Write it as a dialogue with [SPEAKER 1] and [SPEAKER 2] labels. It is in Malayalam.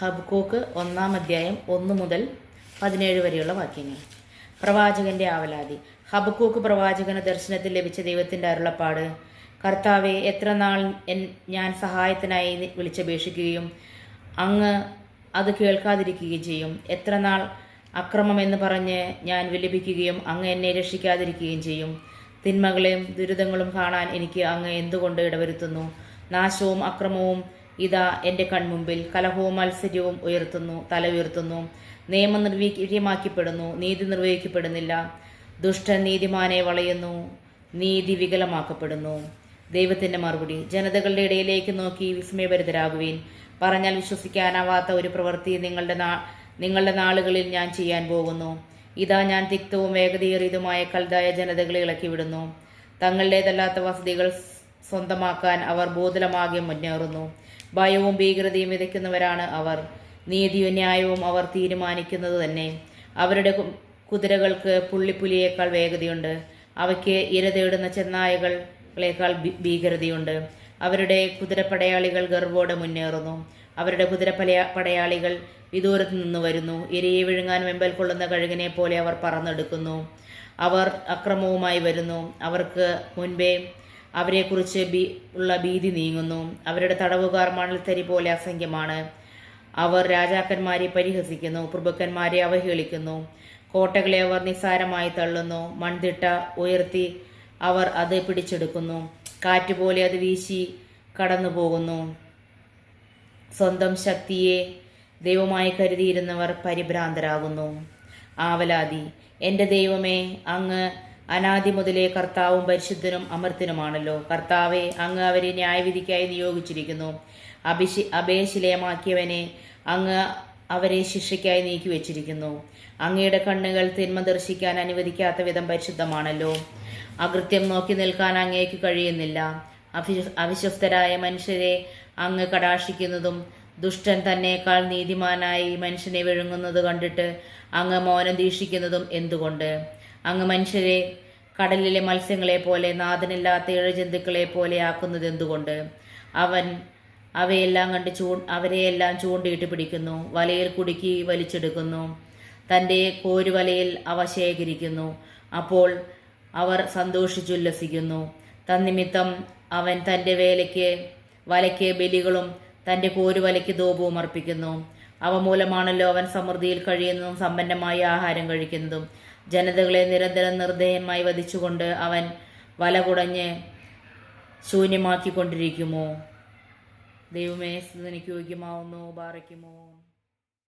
[SPEAKER 1] ഹബ്കൂക്ക് ഒന്നാം അധ്യായം ഒന്ന് മുതൽ പതിനേഴ് വരെയുള്ള വാക്യങ്ങൾ. പ്രവാചകന്റെ ആവലാതി. ഹബക്കൂക്ക് പ്രവാചകന് ദർശനത്തിൽ ലഭിച്ച ദൈവത്തിന്റെ അരുളപ്പാട്. കർത്താവെ എത്ര നാൾ ഞാൻ സഹായത്തിനായി വിളിച്ചപേക്ഷിക്കുകയും അങ്ങ് അത് കേൾക്കാതിരിക്കുകയും ചെയ്യും. എത്ര നാൾ അക്രമം എന്ന് പറഞ്ഞ് ഞാൻ വിലപിക്കുകയും അങ്ങ് എന്നെ രക്ഷിക്കാതിരിക്കുകയും ചെയ്യും. തിന്മകളെയും ദുരിതങ്ങളും കാണാൻ എനിക്ക് അങ്ങ് എന്തുകൊണ്ട് ഇടവരുത്തുന്നു? നാശവും അക്രമവും ഇതാ എന്റെ കൺമുമ്പിൽ കലഹവും മത്സര്യവും ഉയർത്തുന്നു തല ഉയർത്തുന്നു. നിയമം നിർവീര്യമാക്കപ്പെടുന്നു നീതി നിർവഹിക്കപ്പെടുന്നില്ല. ദുഷ്ടൻ നീതിമാനെ വളയുന്നു നീതി വികലമാക്കപ്പെടുന്നു. ദൈവത്തിന്റെ മറുപടി ജനതകളുടെ ഇടയിലേക്ക് നോക്കി വിസ്മയഭരിതരാകുവീൻ. പറഞ്ഞാൽ വിശ്വസിക്കാനാവാത്ത ഒരു പ്രവൃത്തി നിങ്ങളുടെ നാ നിങ്ങളുടെ നാളുകളിൽ ഞാൻ ചെയ്യാൻ പോകുന്നു. ഇതാ ഞാൻ തിക്തവും വേഗതയേറിയതുമായ കൽതായ ജനതകളെ ഇളക്കിവിടുന്നു. തങ്ങളുടേതല്ലാത്ത വസതികൾ സ്വന്തമാക്കാൻ അവർ ബോധലമാകെ മുന്നേറുന്നു. ഭയവും ഭീകരതയും വിതയ്ക്കുന്നവരാണ് അവർ. നീതിയും ന്യായവും അവർ തീരുമാനിക്കുന്നത് തന്നെ. അവരുടെ കുതിരകൾക്ക് പുള്ളിപ്പുലിയേക്കാൾ വേഗതയുണ്ട്. അവയ്ക്ക് ഇര തേടുന്ന ചെന്നായകളേക്കാൾ ഭീകരതയുണ്ട്. അവരുടെ കുതിരപ്പടയാളികൾ ഗർവോടെ മുന്നേറുന്നു. അവരുടെ കുതിര പടയാളികൾ വിദൂരത്ത് നിന്ന് വരുന്നു. ഇരയെ വിഴുങ്ങാൻ വെമ്പൽ കൊള്ളുന്ന കഴുകിനെ പോലെ അവർ പറന്നെടുക്കുന്നു. അവർ അക്രമവുമായി വരുന്നു. അവർക്ക് മുൻപേ അവരെക്കുറിച്ച് ബി ഉള്ള ഭീതി നീങ്ങുന്നു. അവരുടെ തടവുകാർ മണൽത്തരി പോലെ അസംഖ്യമാണ്. അവർ രാജാക്കന്മാരെ പരിഹസിക്കുന്നു പ്രഭുക്കന്മാരെ അവഹേളിക്കുന്നു. കോട്ടകളെ അവർ നിസ്സാരമായി തള്ളുന്നു. മൺതിട്ട ഉയർത്തി അവർ അത് പിടിച്ചെടുക്കുന്നു. കാറ്റുപോലെ അത് വീശി കടന്നു പോകുന്നു സ്വന്തം ശക്തിയെ ദൈവമായി കരുതിയിരുന്നവർ പരിഭ്രാന്തരാകുന്നു. ആവലാതി എന്റെ ദൈവമേ അങ്ങ് അനാദി മുതലേ കർത്താവും പരിശുദ്ധനും അമർത്തിനുമാണല്ലോ. കർത്താവെ അങ്ങ് അവരെ ന്യായവിധിക്കായി നിയോഗിച്ചിരിക്കുന്നു. അഭിഷി അഭയശിലയമാക്കിയവനെ അങ്ങ് അവരെ ശിക്ഷയ്ക്കായി നീക്കി വെച്ചിരിക്കുന്നു അങ്ങയുടെ കണ്ണുകൾ തിന്മ ദർശിക്കാൻ അനുവദിക്കാത്ത വിധം പരിശുദ്ധമാണല്ലോ. അകൃത്യം നോക്കി നിൽക്കാൻ അങ്ങേക്ക് കഴിയുന്നില്ല. അഭി- അവിശ്വസ്തരായ മനുഷ്യരെ അങ്ങ് കടാക്ഷിക്കുന്നതും ദുഷ്ടൻ തന്നേക്കാൾ നീതിമാനായി മനുഷ്യനെ വിഴുങ്ങുന്നത് കണ്ടിട്ട് അങ്ങ് മൗനം ദീക്ഷിക്കുന്നതും എന്തുകൊണ്ട്? അങ്ങ് മനുഷ്യരെ കടലിലെ മത്സ്യങ്ങളെ പോലെ നാഥനില്ലാത്ത ഇഴജന്തുക്കളെ പോലെ ആക്കുന്നത് എന്തുകൊണ്ട്? അവൻ അവയെല്ലാം കണ്ട് ചൂ അവരെയെല്ലാം ചൂണ്ടിയിട്ട് പിടിക്കുന്നു വലയിൽ കുടുക്കി വലിച്ചെടുക്കുന്നു. തന്റെ കോരുവലയിൽ അവ ശേഖരിക്കുന്നു. അപ്പോൾ അവർ സന്തോഷിച്ചുല്ലസിക്കുന്നു. തന്നിമിത്തം അവൻ തന്റെ വേലയ്ക്ക് വലയ്ക്ക് ബലികളും തന്റെ കോരുവലയ്ക്ക് ധൂപവും അർപ്പിക്കുന്നു. അവ മൂലമാണല്ലോ അവൻ സമൃദ്ധിയിൽ കഴിയുന്നതും സമ്പന്നമായ ആഹാരം കഴിക്കുന്നതും. ജനതകളെ നിരന്തരം നിർദ്ദയമായി വധിച്ചുകൊണ്ട് അവൻ വല കുടഞ്ഞ് ശൂന്യമാക്കിക്കൊണ്ടിരിക്കുമോ? ദൈവമേ സ്തുതിക്ക് യോഗ്യമാവുന്നു ബാറയ്ക്കുമോ?